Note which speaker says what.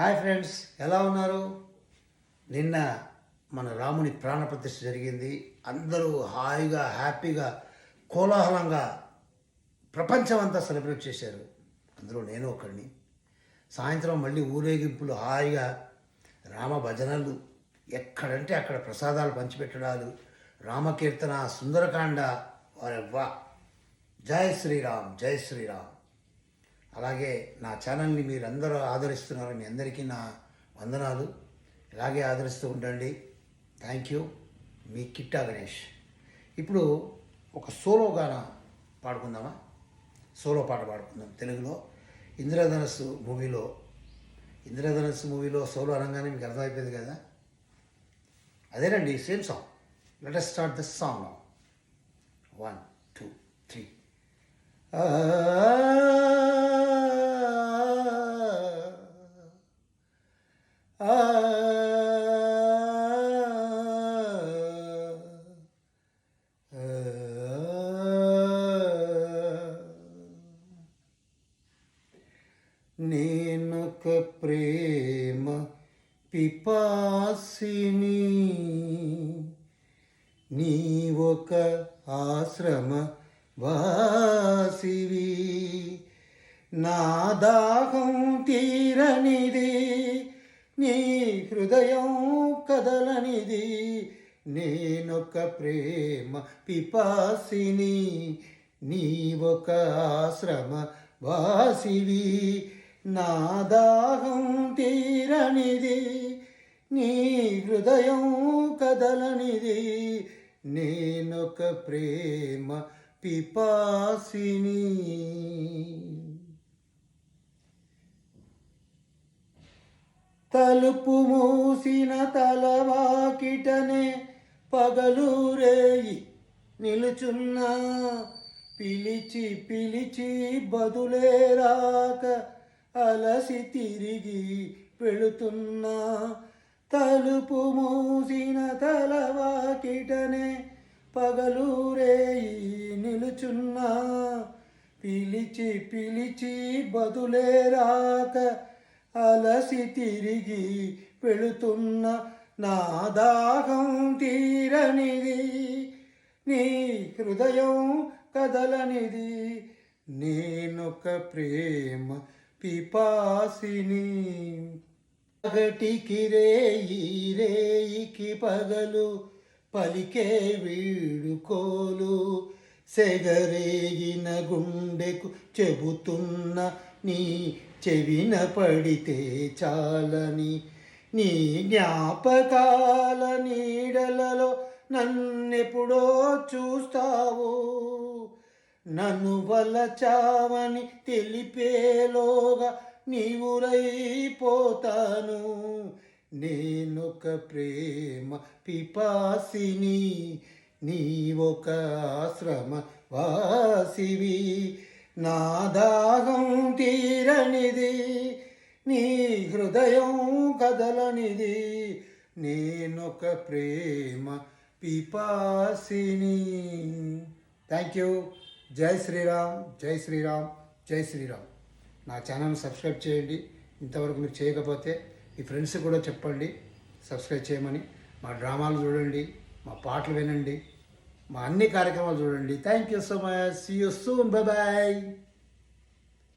Speaker 1: Hi friends ఎలా ఉన్నారు? నిన్న మన రాముని ప్రాణప్రతిష్ఠ జరిగింది. అందరూ హాయిగా హ్యాపీగా కోలాహలంగా ప్రపంచం అంతా సెలబ్రేట్ చేశారు. అందులో నేను ఒకడిని. సాయంత్రం మళ్ళీ ఊరేగింపులు హాయిగా రామ భజనలు ఎక్కడంటే అక్కడ ప్రసాదాలు పంచిపెట్టడాలు రామకీర్తన సుందరకాండ వారెవ్వా. జై శ్రీరామ్ జై శ్రీరామ్. అలాగే నా ఛానల్ని మీరు అందరూ ఆదరిస్తున్నారు. మీ అందరికీ నా వందనాలు. ఇలాగే ఆదరిస్తూ ఉండండి. థ్యాంక్ యూ మీ కిట్టా గణేష్. ఇప్పుడు ఒక సోలో గాన పాడుకుందామా? సోలో పాట పాడుకుందాం. తెలుగులో ఇంద్రధనస్సు మూవీలో. ఇంద్రధనస్సు మూవీలో సోలో అనగానే మీకు అర్థమైపోయింది కదా? అదేనండి same song. Let us start this song one two three నేనొక ప్రేమ పిపాసిని నీ ఒక ఆశ్రమ వాసివి. నా దాహం తీరనిది నీ హృదయం కదలనిది నేనొక ప్రేమ పిపాసిని నీ ఒక ఆశ్రమ వాసివి. నా దాహం తీరనిది నీ హృదయం కదలనిది నేనొక ప్రేమ పిపాసిని. తలుపు మూసిన తలవాకిటనే పగలూరేయి నిలుచున్నా. పిలిచి పిలిచి బదులే రాక అలసి తిరిగి వెళుతున్నా. తలుపు మూసిన తలవాకిటనే పగలూరేయి నిలుచున్నా పిలిచి పిలిచి బదులే రాక అలసి తిరిగి వెళుతున్న నా దాహం తీరనిది. నీ హృదయం కదలనిది. నేనొక ప్రేమ పిపాసిని. పగటికి రేయి రేయికి పగలు పలికే వీడుకోలు సెగరేగిన గుండెకు చెబుతున్న నీ చెవిన పడితే చాలని నీ జ్ఞాపకాల నీడలలో నన్నెప్పుడో చూస్తావు. నన్ను వలచావని తెలిపేలోగా నీవురైపోతాను నేనొక ప్రేమ పిపాసిని నీ ఒక ఆశ్రమ వాసివి. నా దాహం తీరనిది నీ హృదయం కదలనిది. నేనొక ప్రేమ పిపాసిని. Thank you. జై శ్రీరామ్ జై శ్రీరామ్ జై శ్రీరామ్. నా ఛానల్ సబ్స్క్రైబ్ చేయండి. ఇంతవరకు మీరు చేయకపోతే మీ ఫ్రెండ్స్ కూడా చెప్పండి సబ్స్క్రైబ్ చేయమని. మా డ్రామాలు చూడండి మా పాటలు వినండి మా అన్ని కార్యక్రమాలు చూడండి. Thank you so much see you soon bye